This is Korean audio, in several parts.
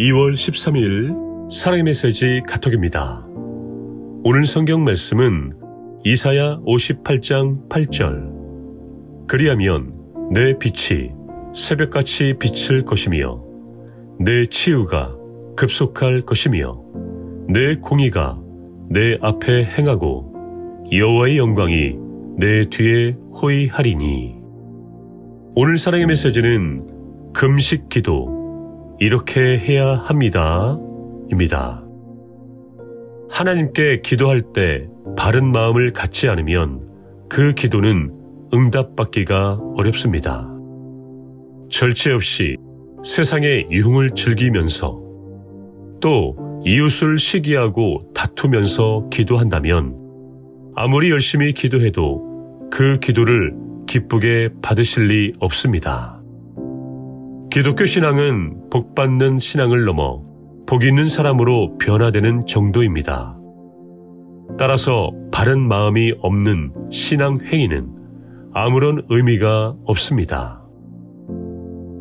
2월 13일 사랑의 메시지 카톡입니다. 오늘 성경 말씀은 이사야 58장 8절 그리하면 내 빛이 새벽같이 비칠 것이며 내 치유가 급속할 것이며 내 공의가 내 앞에 행하고 여호와의 영광이 내 뒤에 호위하리니 오늘 사랑의 메시지는 금식 기도 이렇게 해야 합니다 입니다. 하나님께 기도할 때 바른 마음을 갖지 않으면 그 기도는 응답받기가 어렵습니다. 절제 없이 세상의 유흥을 즐기면서 또 이웃을 시기하고 다투면서 기도한다면 아무리 열심히 기도해도 그 기도를 기쁘게 받으실 리 없습니다. 기독교 신앙은 복받는 신앙을 넘어 복 있는 사람으로 변화되는 정도입니다. 따라서 바른 마음이 없는 신앙 행위는 아무런 의미가 없습니다.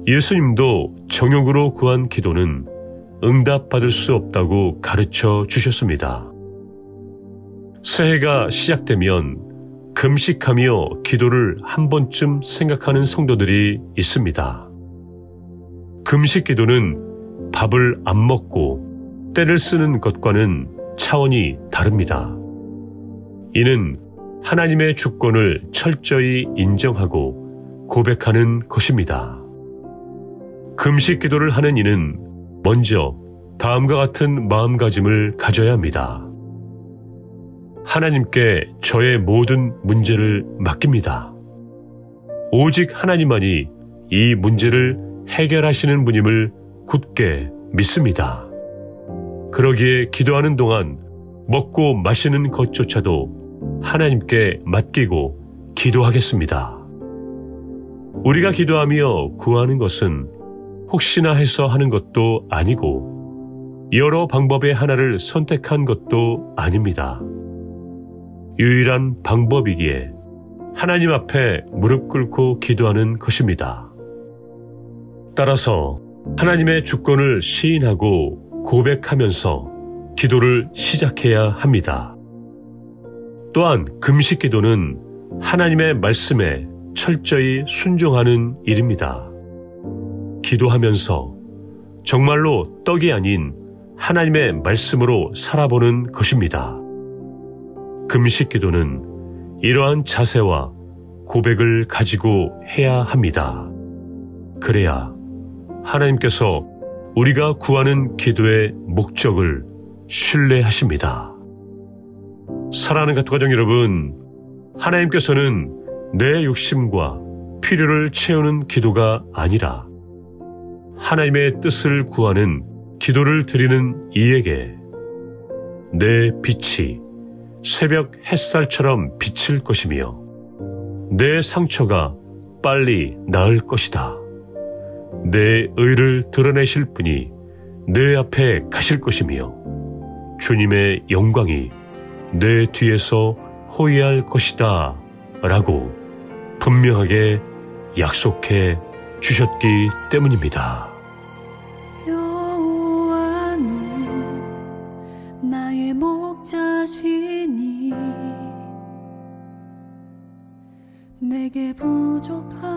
예수님도 정욕으로 구한 기도는 응답받을 수 없다고 가르쳐 주셨습니다. 새해가 시작되면 금식하며 기도를 한 번쯤 생각하는 성도들이 있습니다. 금식 기도는 밥을 안 먹고 때를 쓰는 것과는 차원이 다릅니다. 이는 하나님의 주권을 철저히 인정하고 고백하는 것입니다. 금식 기도를 하는 이는 먼저 다음과 같은 마음가짐을 가져야 합니다. 하나님께 저의 모든 문제를 맡깁니다. 오직 하나님만이 이 문제를 해결하시는 분임을 굳게 믿습니다. 그러기에 기도하는 동안 먹고 마시는 것조차도 하나님께 맡기고 기도하겠습니다. 우리가 기도하며 구하는 것은 혹시나 해서 하는 것도 아니고 여러 방법의 하나를 선택한 것도 아닙니다. 유일한 방법이기에 하나님 앞에 무릎 꿇고 기도하는 것입니다. 따라서 하나님의 주권을 시인하고 고백하면서 기도를 시작해야 합니다. 또한 금식 기도는 하나님의 말씀에 철저히 순종하는 일입니다. 기도하면서 정말로 떡이 아닌 하나님의 말씀으로 살아보는 것입니다. 금식 기도는 이러한 자세와 고백을 가지고 해야 합니다. 그래야 하나님께서 우리가 구하는 기도의 목적을 신뢰하십니다. 사랑하는 가족 가정 여러분, 하나님께서는 내 욕심과 필요를 채우는 기도가 아니라 하나님의 뜻을 구하는 기도를 드리는 이에게 내 빛이 새벽 햇살처럼 비칠 것이며 내 상처가 빨리 나을 것이다. 내 의를 드러내실 분이 내 앞에 가실 것이며 주님의 영광이 내 뒤에서 호위할 것이다. 라고 분명하게 약속해 주셨기 때문입니다. 내게 부족함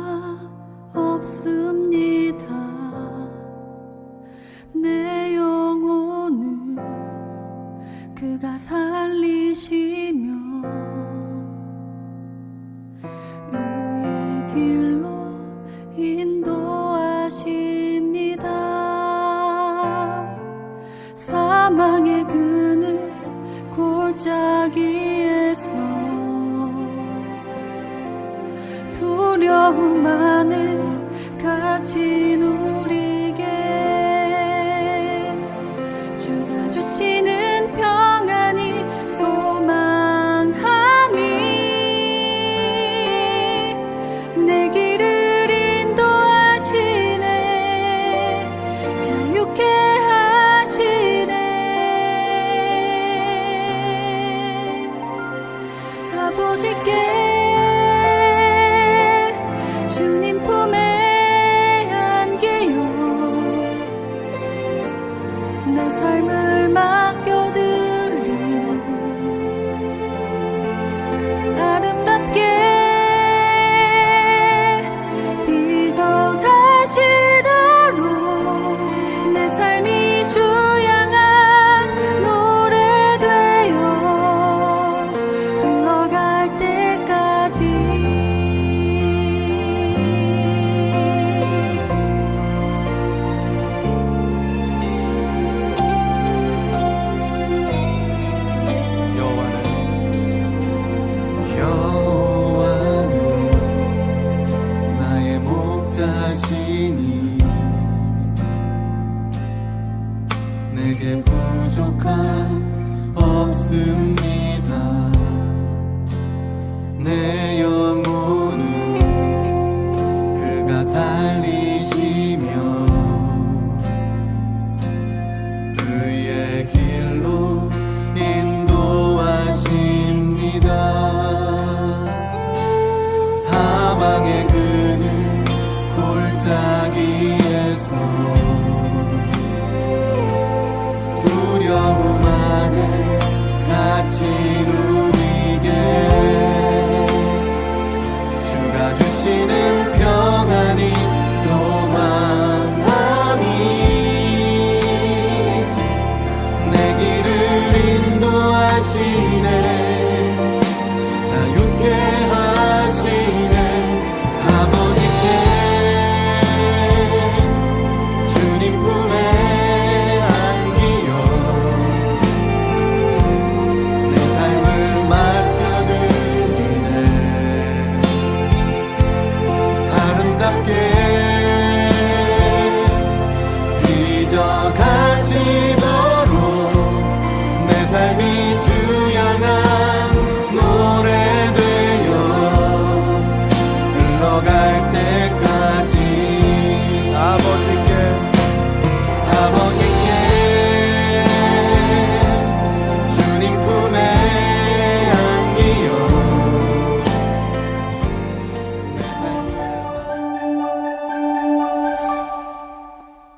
두려움